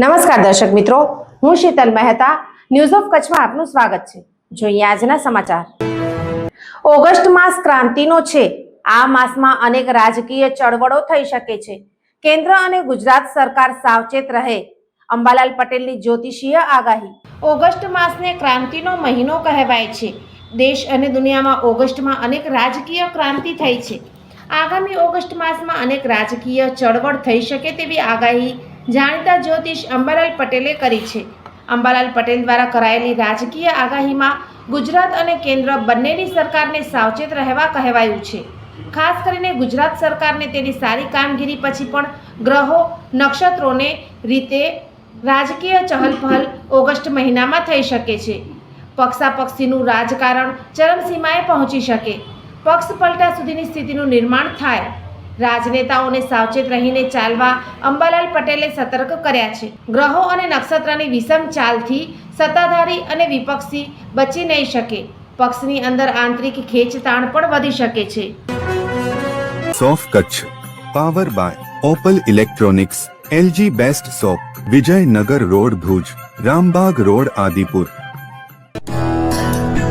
નમસ્કાર દર્શક મિત્રો, હું શીતલ મહેતા ન્યૂઝ ઓફ કચ્છમાં આપનું સ્વાગત છે. જોઈએ આજના સમાચાર. ઓગસ્ટ માસ ક્રાંતિનો છે. આ માસમાં અનેક રાજકીય ચળવળો થઈ શકે છે. કેન્દ્ર અને ગુજરાત સરકાર સાવચેત રહે. અંબાલાલ પટેલની જ્યોતિષીય આગાહી. ઓગસ્ટ માસને ક્રાંતિનો મહિનો કહેવાય છે. દેશ અને દુનિયામાં ઓગસ્ટમાં અનેક રાજકીય ક્રાંતિ થઈ છે. આગામી ઓગસ્ટ માસમાં અનેક રાજકીય ચળવળ થઈ શકે તેવી આગાહી જાણીતા જ્યોતિષ અંબાલાલ પટેલે કરી છે. અંબાલાલ પટેલ દ્વારા કરાયેલી રાજકીય આગાહીમાં ગુજરાત અને કેન્દ્ર બંનેની સરકારને સાવચેત રહેવા કહેવાયું છે. ખાસ કરીને ગુજરાત સરકારને તેની સારી કામગીરી પછી પણ ગ્રહો, નક્ષત્રોને રીતે રાજકીય ચહલપહલ ઓગસ્ટ મહિનામાં થઈ શકે છે. પક્ષાપક્ષીનું રાજકારણ ચરમસીમાએ પહોંચી શકે. પક્ષ પલટા સુધીની સ્થિતિનું નિર્માણ થાય. રાજનેતાઓને સાવચેત રહીને ચાલવા અંબાલાલ પટેલે સતર્ક કર્યા છે. ગ્રહો અને નક્ષત્રની વિષમ ચાલથી સત્તાધારી અને વિપક્ષી બચી નહીં શકે. પક્ષની અંદર આંતરિક ખેંચતાણ પણ વધી શકે છે. સોફ Kutch. Power by Opal electronics LG best shop Vijaynagar road Bhuj Rambag road Adipur.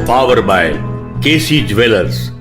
Power by KC jewellers.